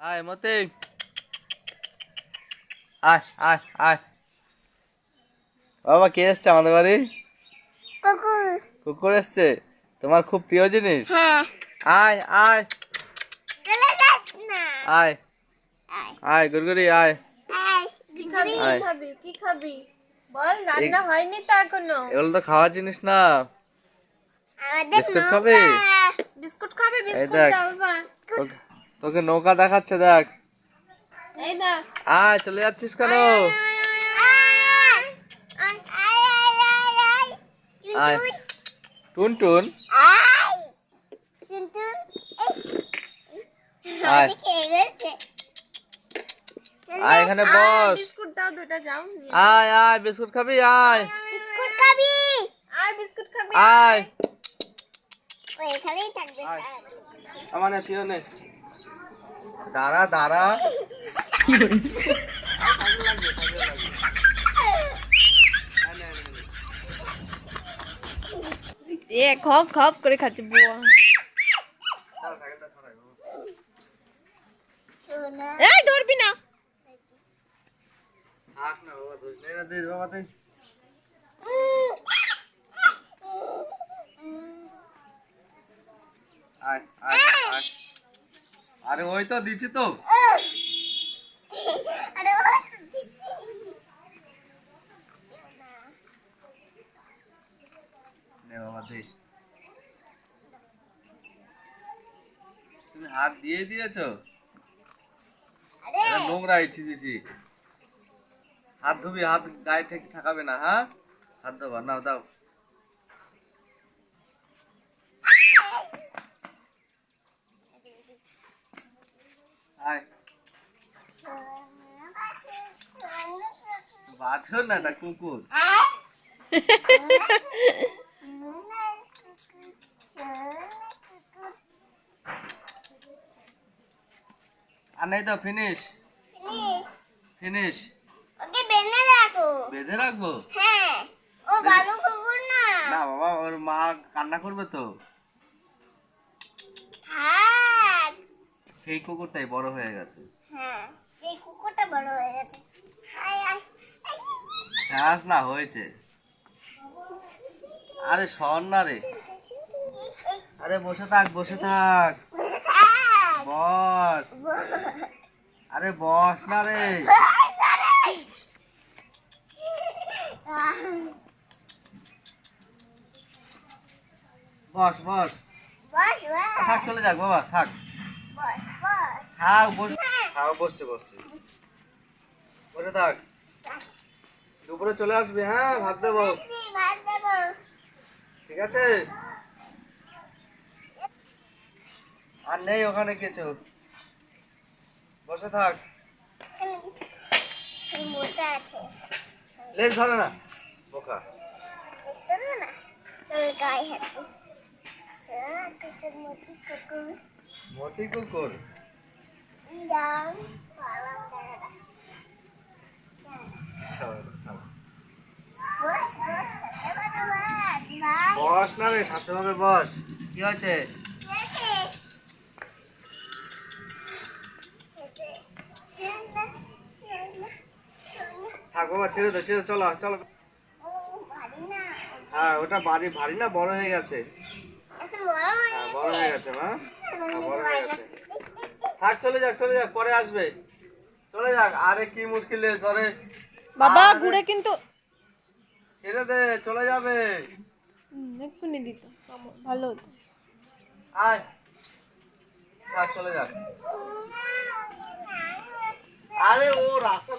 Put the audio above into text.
আয় মতে। আয় আয় আয়। বাবা কে এসছে আমাদের বাড়ি? কুকুর। কুকুর এসছে? তোমার খুব প্রিয় জিনিস? হ্যাঁ। আয় আয়। চলে যাস না। আয়। আয়। গুড়গুড়ি আয়। কি খাবি? আয়। কি খাবি? কি খাবি? বল রান্না হয়নি তো এখনও। এগুলো তো খাওয়ার জিনিস না। বিস্কুট খাবে? বিস্কুট খাবে বিস্কুট দাও বাবা তোকে- নৌকা দেখাচ্ছে দেখ। আয় চলে যাচ্ছিস কেন? আয়, টুন টুন আয়। এখানে বস। বিস্কুট দাও দুটো যাও। আয় আয় বিস্কুট খাবি আয়। বিস্কুট খাবি। আয় বিস্কুট খাবি আয়। ও এখানেই থাকবে আমার নে দাঁড়া দাঁড়া। এ খপ খপ করে খাচ্ছে বুয়া। এই ধরবি না। আয় আরে ওই তো দিচ্ছি তো। আরে ও দিচ্ছি। নে বাবা দে তুমি হাত দিয়ে দিয়েছ? আরে। নোংরা ইচ্ছি দিচ্ছি। হাত ধুবি হাত গায়ে ঠিক ঠাকাবে না হ্যাঁ? হাত দেবো নাও দাও। আয়। বাঁধো না এটা কুকুর। আর নেই তো ফিনিশ ফিনিশ ওকে বেঁধে রাখো বেঁধে রাখব? হ্যাঁ। ও ভালো কুকুর না। না বাবা ওর মা কান্না করবে তো। সেই কুকুরটাই বড় হয়ে গেছে। হ্যাঁ সেই কুকুরটা বড় হয়ে গেছে। আয় আয় না হয়েছে। আরে সর না রে। আরে বসে থাক বসে থাক। বস। আরে বস না রে। বস বস। থাক চলে যাক বাবা থাক। বস থাক বসছে বসছে। বসে থাক। দুপুরে চলে আসবি হ্যাঁ? ভাত দেবো। ঠিক আছে? আর নেই ওখানে কিছু। বসে থাক। লেজ ধরে না। বোকা। মতি কুকুর। বস না রে সাথে ভাবে বস। কি হয়েছে? থাক বাবা ছেড়ে দে ছেড়ে চলো চলো। হ্যাঁ ওটা বাড়ি ভারী না বড় হয়ে গেছে। হ্যাঁ বড় হয়ে গেছে মা। হ্যাঁ, বড় হয়ে গেছে। থাক চলে যাক চলে যাক পরে আসবে। চলে যাক আরে কি মুশকিল ধরে। বাবা ঘুরে কিন্তু। ছেড়ে দে চলে যাবে। এক্ষুনি দিত। ভালো হতো। আয়। থাক চলে যাক। আরে ও রাস্তা